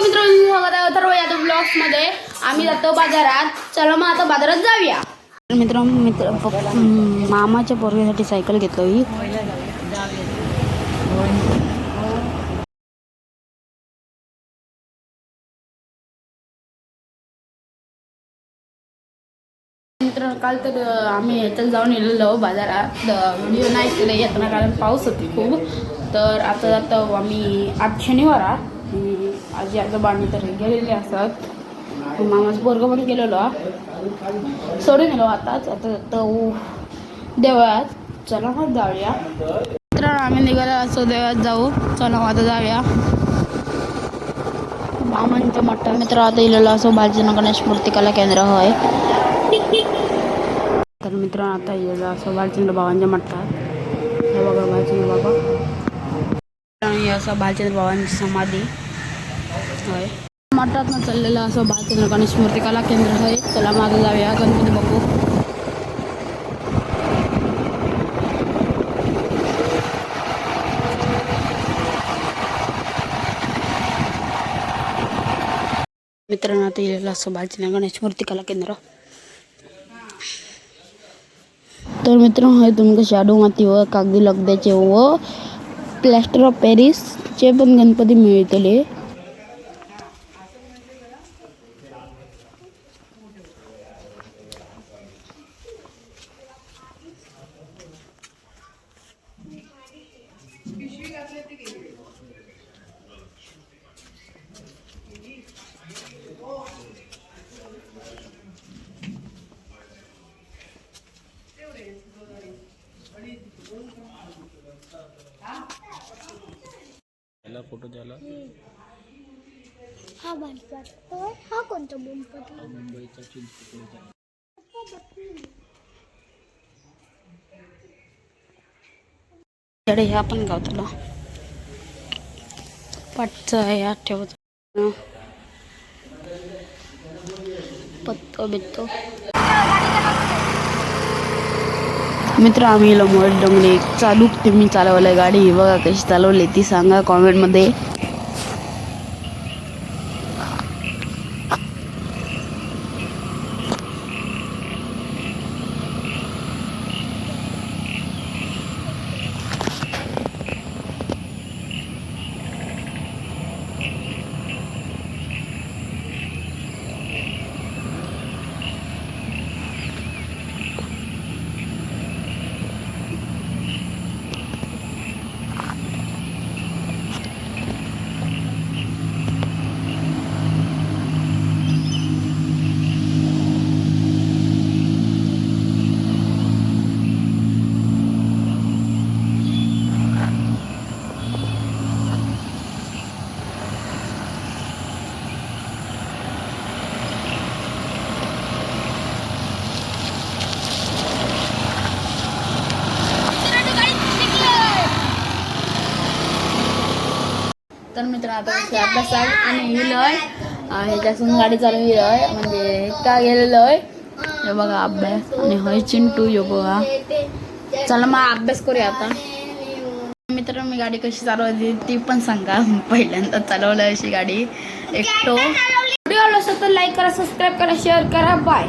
नमस्कार मित्रांनो स्वागत आहे अथर्व यादवमध्ये आम्ही जातो बाजारात. चला मग आता बाजारात जाऊया. मित्र मित्र पप- मामाच्या पोरगीसाठी सायकल घेतलो ही. मित्र काल तर अं, आम्ही याच्यात जाऊन येलेलो बाजारात. व्हिडिओ नाही केले येताना कारण पाऊस होती खूप. तर आता जातो आम्ही आज शनिवार आहे. आजी आजोबांनी तर गेलेले असतात मामाचं पोरगं पण गेलेलो. सोडून गेलो आताच. आता तो देवळात. चला मग जाऊया. मित्रांनो आम्ही निघालो असो देवळात जाऊ. चला मग आता जाऊया. मामांचा मोठा मित्र आता येलेलो असो. बालजीनं गणेश मूर्ती कला केंद्र होय. तर मित्रांनो आता गेलो असो बालचंद्र बाबांच्या मठात हे बघा बालचंद्र बाबा. मित्रांनो, असं बालचंद्र बाबांची समाधी. होय. मठात चाललेलं असं बालचंद्र गणेश मूर्ती कला केंद्र आहे. चला मागे जाऊया. गणपती बघू. मित्रांनो आता गेलेलं असं बालचंद्र गणेश मूर्ती कला केंद्र. तर मित्रांनो हे तुमचं शाडू माती व कागदी लगद्याचे व प्लॅस्टर ऑफ पॅरिसचे पण गणपती मिळतले Thank you. याला फोटो द्यायला? हा भारतात हा कोणता गणपती मुंबईचा चिंचपोकळीचा त्याकडे ह्या पण गावताला पाटचा ह्या ठेवतो. पत्तो बित्तो मित्र आम्ही लमोड डोंगरे चालू तुम्ही चालवलंय गाडी. बघा कशी चालवली ती सांगा कॉमेंटमध्ये तर मित्र आता कशी अभ्यासात. आणि हिलय. ह्याच्यासून गाडी चालवली आहे म्हणजे का गेलेलो आहे हे बघा अभ्यास. आणि हय चिंटू यो बघा. चला मग अभ्यास करूया आता. मित्र मी गाडी कशी चालवली ती पण सांगा. पहिल्यांदा चालवलं अशी गाडी. एकटो. व्हिडिओ आवडला असेल तर लाईक करा सबस्क्राईब करा शेअर करा. बाय